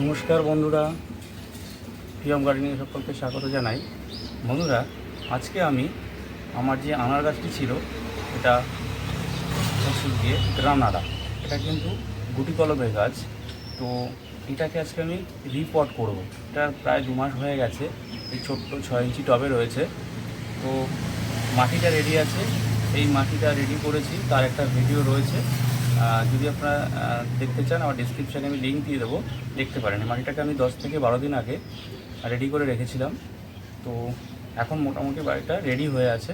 নমস্কার বন্ধুরা প্রিয়ম গার্ডেনিং সকলকে স্বাগত জানাই। বন্ধুরা, আজকে আমি আমার যে আনার গাছটি ছিল, এটা ওষুধ দিয়ে গ্রানাডা এটা কিন্তু গুটি কলমের গাছ। তো এটাকে আজকে আমি রিপোর্ট করব। এটা প্রায় দু মাস হয়ে গেছে, এই ছোট্ট ছয় ইঞ্চি টবে রয়েছে। তো মাটিটা রেডি আছে, এই মাটিটা রেডি করেছি, তার একটা ভিডিও রয়েছে। যদি আপনারা দেখতে চান আমার ডিসক্রিপশানে আমি লিঙ্ক দিয়ে দেবো দেখতে পারেন। মাটিটাকে আমি দশ থেকে বারো দিন আগে রেডি করে রেখেছিলাম। তো এখন মোটামুটি বাড়িটা রেডি হয়ে আছে।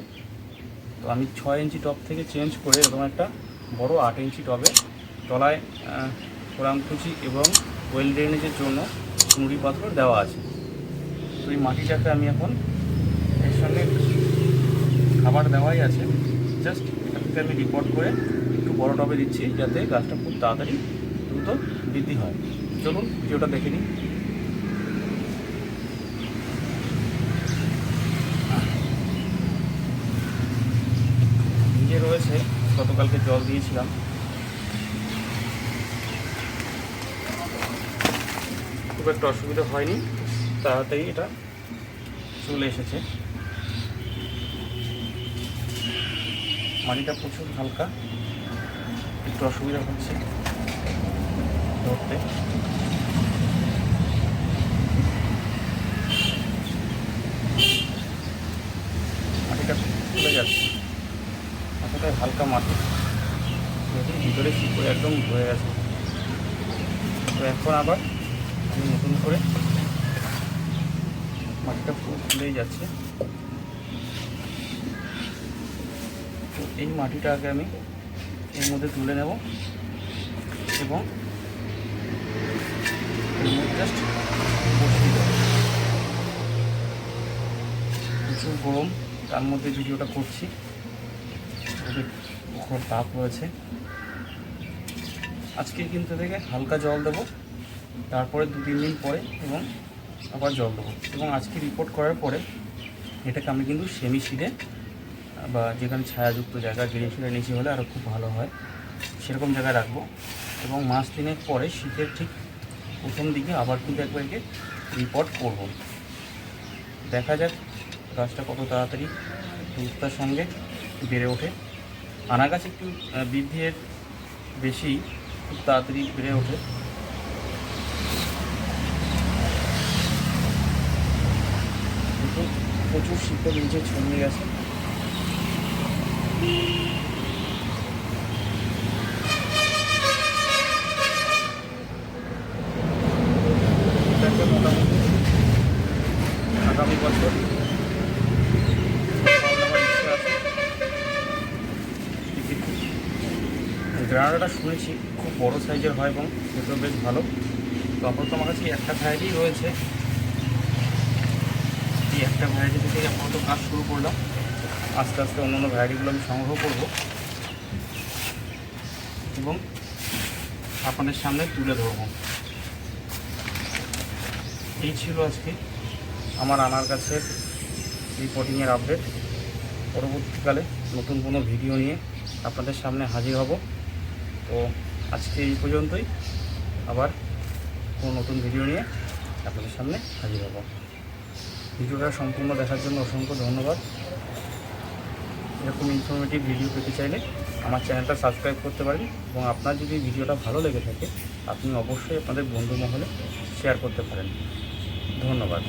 তো আমি ছয় ইঞ্চি টপ থেকে চেঞ্জ করে এরকম একটা বড় আট ইঞ্চি টবে তলায় আহ, কোরামকুচি এবং ওয়েল ড্রেনেজের জন্য নুড়ি পাথর দেওয়া আছে। তো এই মাটিটাকে আমি এখন এর সঙ্গে খাবার দেওয়াই আছে। জাস্ট এটাকে আমি রিপোর্ট করে বড় টবে দিচ্ছি যাতে গাছটা খুব তাড়াতাড়ি দ্রুত বৃদ্ধি হয়। চলুন ভিডিওটা দেখে নিই। ভিজে রয়েছে, গতকালকে জল দিয়েছিলাম। খুব একটা অসুবিধা হয়নি, তাড়াতাড়ি এটা চলে এসেছে। মাটিটা প্রচুর হালকা। একটু অসুবিধা হচ্ছে। ধরতে। মাটিটা যাচ্ছে। হালকা মাটি। ভিতরে শিকড় একদম ধরে গেছে। তো এখন আবার নতুন করে মাটিটা পুরো খুলেই যাচ্ছে। তো এই মাটিটাকে আমি এর মধ্যে তুলে নেব এবং প্রচুর গরম, তার মধ্যে ভিডিওটা করছি প্রখর তাপ রয়েছে। আজকে কিন্তু থেকে হালকা জল দেবো, তারপরে দু তিন দিন পরে এবং আবার জল দেবো। এবং আজকে রিপোর্ট করার পরে এটাকে আমি কিন্তু সেমি শিডে বা যেখানে ছায়াযুক্ত জায়গা গ্রিনফিলের নিচে হলে আরও খুব ভালো হয়। সেরকম জায়গায় রাখব। এবং মাস তিনেক পরে শীতের ঠিক প্রথম দিকে আবার কিন্তু একবার একে রিপোর্ট করব। দেখা যাক গাছটা কত তাড়াতাড়ি দ্রুততার সঙ্গে বেড়ে ওঠে। আনা গাছ একটু বৃদ্ধির বেশি খুব তাড়াতাড়ি বেড়ে ওঠে। প্রচুর শীতের নিচে ছড়িয়ে গেছে। আগামী বছর। গ্রানাডাটা শুনেছি, খুব বড় সাইজের হয় এবং সেগুলো বেশ ভালো তো আপাতত আমার কাছে একটা ভ্যারাইটি রয়েছে এই একটা ভ্যারাইটি থেকে আপাতত কাজ শুরু করলাম আস্তে আস্তে অন্যান্য ভ্যারাইটিগুলো আমি সংগ্রহ করব। এবং আপনাদের সামনে তুলে ধরবো। এই ছিল আজকে আমার আনার গাছের রিপোর্টিংয়ের আপডেট পরবর্তীকালে নতুন কোনো ভিডিও নিয়ে আপনাদের সামনে হাজির হব। তো আজকে এই পর্যন্তই। আবার কোনো নতুন ভিডিও নিয়ে আপনাদের সামনে হাজির হব। ভিডিওটা সম্পূর্ণ দেখার জন্য অসংখ্য ধন্যবাদ। এরকম ইনফরমেটিভ ভিডিও পেতে চাইলে আমার চ্যানেলটা সাবস্ক্রাইব করতে পারেন এবং আপনার যদি ভিডিওটা ভালো লেগে থাকে, আপনি অবশ্যই আপনাদের বন্ধু মহলে শেয়ার করতে পারেন। ধন্যবাদ।